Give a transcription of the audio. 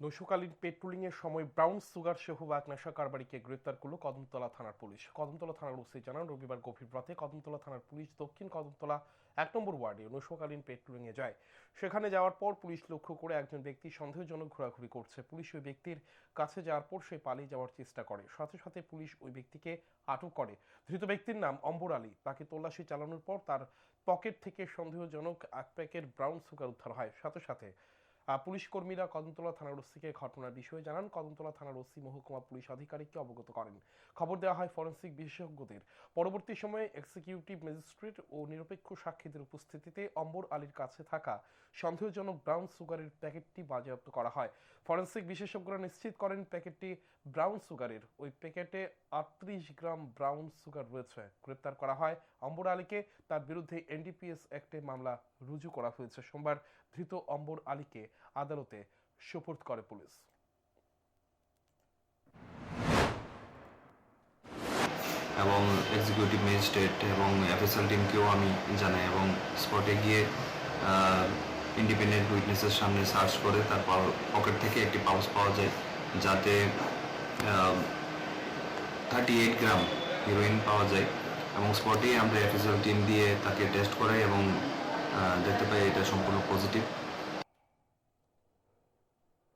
নৈশকালীন পেট্রোলিংয়ের সময় brown sugar সহ এক কারবারিকে গ্রেপ্তার করল কদমতলা থানার পুলিশ। কদমতলা থানার ওসি জানান, রবিবার গভীর রাতে কদমতলা থানার পুলিশ দক্ষিণ কদমতলা এক নম্বর ওয়ার্ডে নৈশকালীন পেট্রোলিংয়ে যায়। সেখানে যাওয়ার পর পুলিশ লক্ষ্য করে একজন ব্যক্তি সন্দেহজনক ঘোরাঘুরি করছে। পুলিশ ওই ব্যক্তির কাছে যাওয়ার পর সে পালিয়ে যাওয়ার চেষ্টা করে। সাথে সাথে পুলিশ ওই ব্যক্তিকে আটক করে। ধৃত ব্যক্তির নাম অম্বর আলী। তাকে তল্লাশি চালানোর পর তার পকেট থেকে সন্দেহজনক এক প্যাকেট ব্রাউন সুগার উদ্ধার হয়। সাথে সাথে পুলিশ কর্মীরা কদমতলা থানার ওসিকে ঘটনার বিষয়ে জানান। কদমতলা থানার ওসি মহকুমা পুলিশ আধিকারিককে অবগত করেন। খবর দেওয়া হয় ফরেন্সিক বিশেষজ্ঞদের। পরবর্তী সময়ে এক্সিকিউটিভ ম্যাজিস্ট্রেট ও নিরপেক্ষ সাক্ষীদের উপস্থিতিতে অম্বর আলীর কাছে থাকা সন্দেহজনক ব্রাউন সুগারের প্যাকেটটি বাজেয়াপ্ত করা হয়। ফরেন্সিক বিশেষজ্ঞরা নিশ্চিত করেন প্যাকেটটি ব্রাউন সুগারের। ওই প্যাকেটে আটত্রিশ গ্রাম ব্রাউন সুগার রয়েছে। গ্রেপ্তার করা হয় অম্বর আলীকে। তার বিরুদ্ধে এনডিপিএস অ্যাক্টে মামলা রুজু করা হয়েছে। সোমবার ধৃত অম্বর আলীকে আদালতে সোপর্দ করে পুলিশ। এবং এক্সিকিউটিভ ম্যাজিস্ট্রেট এবং এফএসএল টিমকেও আমি জানাই এবং স্পটে গিয়ে ইন্ডিপেন্ডেন্ট উইটনেসের সামনে সার্চ করে তার পকেট থেকে একটি পাউচ পাওয়া যায় যাতে থার্টি এইট গ্রাম হিরোইন পাওয়া যায় এবং স্পটেই আমরা এফএসএল টিম দিয়ে তাকে টেস্ট করাই এবং দেখতে পাই এটা সম্পূর্ণ পজিটিভ